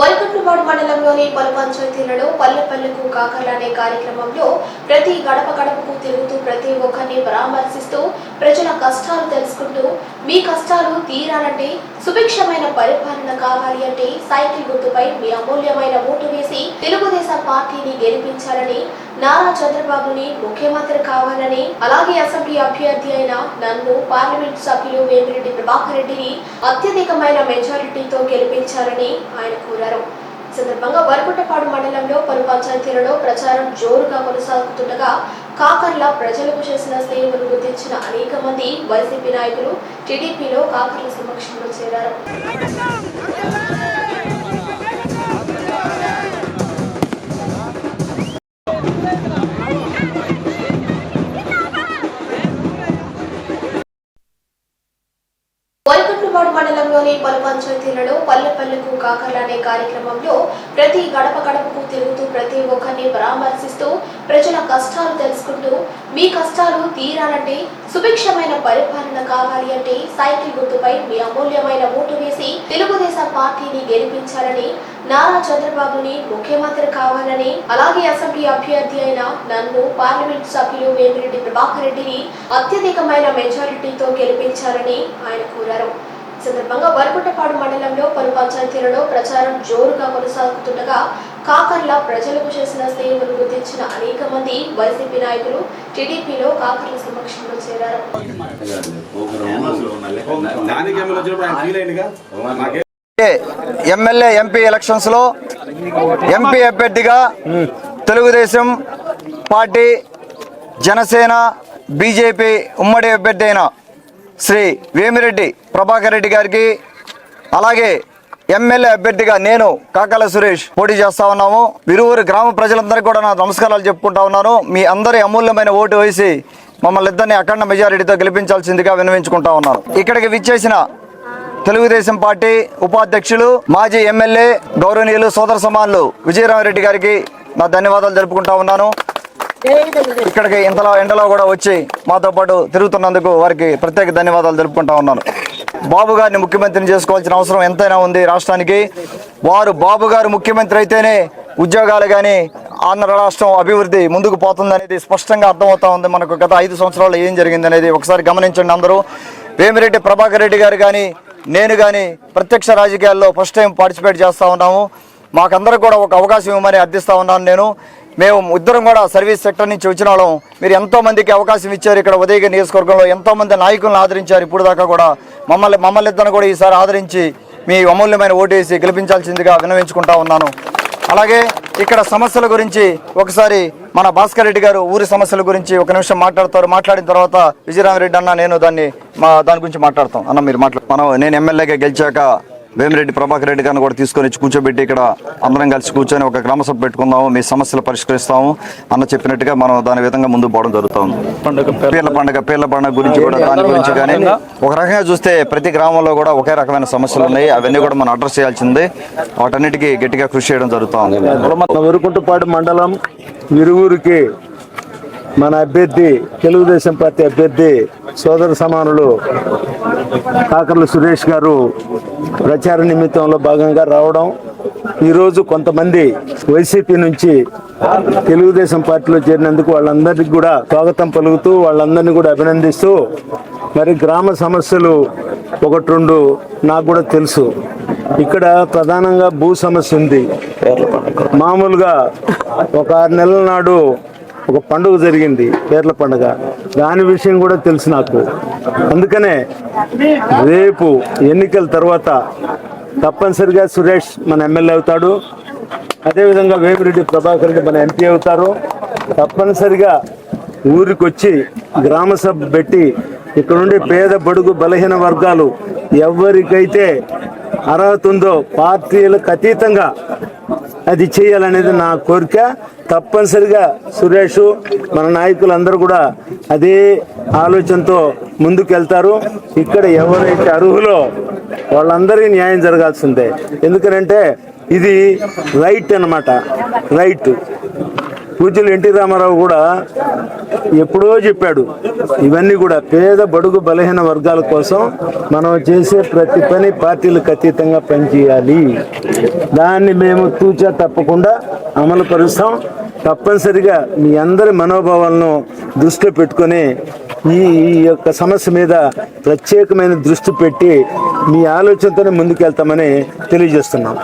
వరకట్లపాడు మండలంలోని పలు పంచాయతీలలో పల్లె పల్లెకు కాకర్లు అనే కార్యక్రమంలో ప్రతి గడప గడపకు తిరుగుతూ ప్రతి ఒక్కరిని పరామర్శిస్తూ ప్రజల కష్టాలు తెలుసుకుంటూ మీ కష్టాలు తీరాలంటే సుభిక్షమైన పరిపాలన కావాలి అంటే సైకిల్ గుర్తుపై మీ అమూల్యమైన ఓటు వేసి తెలుగుదేశం పార్టీని గెలిపించాలని నారా చంద్రబాబుని ముఖ్యమంత్రి కావాలని అలాగే అసెంబ్లీ అభ్యర్థి అయిన నన్ను పార్లమెంట్ సభ్యులు వేమిరెడ్డి ప్రభాకర్ రెడ్డిని అత్యధికమైన మెజారిటీతో గెలిపించాలని ఆయన కోరారు. ఈ సందర్భంగా వరకుటపాడు మండలంలో పలు పంచాయతీలలో ప్రచారం జోరుగా కొనసాగుతుండగా కాకర్ల ప్రజలకు చేసిన సేవలు గుర్తించిన అనేక మంది వైసీపీ నాయకులు టీడీపీలో కాకర్ల సమక్షంలో చేరారు. వరకట్లపాడు మండలంలోని పలు పంచాయతీలలో పల్లె పల్లెకు కాకర్ల అనే కార్యక్రమంలో ప్రతి గడప గడపకు తిరుగుతూ ప్రతి ఒక్కరిని పరామర్శిస్తూ ప్రజల కష్టాలు తెలుసుకుంటూ మీ కష్టాలు తీరాలంటే సుభిక్షమైన పరిపాలన కావాలి అంటే సైకిల్ గుర్తుపై మీ అమూల్యమైన ఓటు వేసి తెలుగుదేశం పార్టీని గెలిపించాలని నారా చంద్రబాబుని ముఖ్యమంత్రి కావాలని అలాగే అసెంబ్లీ అభ్యర్థి అయిన నన్ను పార్లమెంట్ సభ్యులు వేమిరెడ్డి ప్రభాకర్ రెడ్డిని అత్యధికమైన మెజారిటీతో గెలిపించాలని ఆయన కోరారు. సందర్భంగా వరకుంటపాడు మండలంలో పలు పంచాయతీలలో ప్రచారం జోరుగా కొనసాగుతుండగా కాకర్ల ప్రజలకు చేసిన సేవలు గుర్తించిన అనేక మంది వైసీపీ నాయకులు టీడీపీలో కాకర్ల సమక్షంలో చేరారు. ఎమ్మెల్యే ఎంపీ ఎలక్షన్స్లో ఎంపీ అభ్యర్థిగా తెలుగుదేశం పార్టీ జనసేన బీజేపీ ఉమ్మడి అభ్యర్థి అయిన శ్రీ వేమిరెడ్డి ప్రభాకర్ రెడ్డి గారికి అలాగే ఎమ్మెల్యే అభ్యర్థిగా నేను కాకాల సురేష్ పోటీ చేస్తా ఉన్నాము. విరువురు గ్రామ ప్రజలందరికీ కూడా నా నమస్కారాలు చెప్పుకుంటా ఉన్నాను. మీ అందరి అమూల్యమైన ఓటు వేసి మమ్మల్ని ఇద్దరిని అఖండ మెజారిటీతో గెలిపించాల్సిందిగా విన్నవించుకుంటా ఉన్నాను. ఇక్కడికి విచ్చేసిన తెలుగుదేశం పార్టీ ఉపాధ్యక్షులు మాజీ ఎమ్మెల్యే గౌరవనీయులు సోదర సమానులు విజయరామరెడ్డి గారికి నా ధన్యవాదాలు జరుపుకుంటా ఉన్నాను. ఇక్కడికి ఇంతలో ఎండలో కూడా వచ్చి మాతో పాటు తిరుగుతున్నందుకు వారికి ప్రత్యేక ధన్యవాదాలు జరుపుకుంటా ఉన్నాను. బాబు గారిని ముఖ్యమంత్రిని చేసుకోవాల్సిన అవసరం ఎంతైనా ఉంది రాష్ట్రానికి. వారు బాబు గారు ముఖ్యమంత్రి అయితేనే ఉద్యోగాలు కానీ ఆంధ్ర రాష్ట్రం అభివృద్ధి ముందుకు పోతుంది అనేది స్పష్టంగా అర్థమవుతా ఉంది. మనకు గత ఐదు సంవత్సరాల్లో ఏం జరిగింది అనేది ఒకసారి గమనించండి అందరూ. వేమిరెడ్డి ప్రభాకర్ రెడ్డి గారు కానీ నేను కానీ ప్రత్యక్ష రాజకీయాల్లో ఫస్ట్ టైం పార్టిసిపేట్ చేస్తూ ఉన్నాము. మాకందరికి కూడా ఒక అవకాశం ఇవ్వమని అర్థిస్తూ ఉన్నాను నేను. మేము ఇద్దరం కూడా సర్వీస్ సెక్టర్ నుంచి వచ్చిన వాళ్ళం. మీరు ఎంతోమందికి అవకాశం ఇచ్చారు ఇక్కడ ఉదయగిరి నియోజకవర్గంలో. ఎంతోమంది నాయకులను ఆదరించారు. ఇప్పుడు దాకా కూడా మమ్మల్ని మమ్మల్ని ఇద్దరు కూడా ఈసారి ఆదరించి మీ అమూల్యమైన ఓటేసి గెలిపించాల్సిందిగా వినవించుకుంటా ఉన్నాను. అలాగే ఇక్కడ సమస్యల గురించి ఒకసారి మన భాస్కర్ రెడ్డి గారు ఊరి సమస్యల గురించి ఒక నిమిషం మాట్లాడతారు. మాట్లాడిన తర్వాత విజయరామరెడ్డి అన్న నేను దాన్ని మా దాని గురించి మాట్లాడతాం. అన్న మీరు మాట్లాడు మనం నేను ఎమ్మెల్యేగా గెలిచాక వేమిరెడ్డి ప్రభాకర్ రెడ్డి గారిని కూడా తీసుకొని వచ్చి కూర్చోబెట్టి ఇక్కడ అందరం కలిసి కూర్చొని ఒక గ్రామ సభ పెట్టుకుందాము మీ సమస్యలు పరిష్కరిస్తాము అన్న చెప్పినట్టుగా మనం దాని విధంగా ముందు పోవడం జరుగుతుంది. పీర్ల? పండుగ పీర్ల పండుగ గురించి కూడా దాని గురించి కానీ ఒక రకంగా చూస్తే ప్రతి గ్రామంలో కూడా ఒకే రకమైన సమస్యలు ఉన్నాయి. అవన్నీ కూడా మనం అడ్రస్ చేయాల్సిందే. వాటన్నిటికీ గట్టిగా కృషి చేయడం జరుగుతూ ఉంది వరుకుంటపాడు మండలం ఇరువురికి మన అభ్యర్థి తెలుగుదేశం పార్టీ అభ్యర్థి సోదర సమానులు కాకర్ల సురేష్ గారు ప్రచార నిమిత్తంలో భాగంగా రావడం. ఈరోజు కొంతమంది వైసీపీ నుంచి తెలుగుదేశం పార్టీలో చేరినందుకు వాళ్ళందరికీ కూడా స్వాగతం పలుకుతూ వాళ్ళందరినీ కూడా అభినందిస్తూ మరి గ్రామ సమస్యలు ఒకటి రెండు నాకు కూడా తెలుసు. ఇక్కడ ప్రధానంగా భూ సమస్య ఉంది. మామూలుగా ఒక ఆరు నెలల నాడు ఒక పండుగ జరిగింది పేర్ల పండుగ. దాని విషయం కూడా తెలుసు నాకు. అందుకనే రేపు ఎన్నికల తర్వాత తప్పనిసరిగా సురేష్ మన ఎమ్మెల్యే అవుతాడు. అదేవిధంగా వేమిరెడ్డి ప్రభాకర్ రెడ్డి మన ఎంపీ అవుతారు. తప్పనిసరిగా ఊరికి వచ్చి గ్రామ సభ పెట్టి ఇక్కడ నుండి పేద బడుగు బలహీన వర్గాలు ఎవరికైతే అర్హత ఉందో పార్టీలకు అతీతంగా అది చేయాలనేది నా కోరిక. తప్పనిసరిగా సురేష్ మన నాయకులందరూ కూడా అదే ఆలోచనతో ముందుకెళ్తారు. ఇక్కడ ఎవరైతే అర్హులో వాళ్ళందరికీ న్యాయం జరగాల్సిందే. ఎందుకనంటే ఇది రైట్ అన్నమాట. రైట్. పూజ్యులు ఎన్టీ రామారావు కూడా ఎప్పుడో చెప్పాడు. ఇవన్నీ కూడా పేద బడుగు బలహీన వర్గాల కోసం మనం చేసే ప్రతి పని పార్టీలకు అతీతంగా పనిచేయాలి. దాన్ని మేము తూచా తప్పకుండా అమలు పరుస్తాం. తప్పనిసరిగా మీ అందరి మనోభావాలను దృష్టిలో పెట్టుకొని ఈ ఈ యొక్క సమస్య మీద ప్రత్యేకమైన దృష్టి పెట్టి మీ ఆలోచనతోనే ముందుకెళ్తామని తెలియజేస్తున్నాం.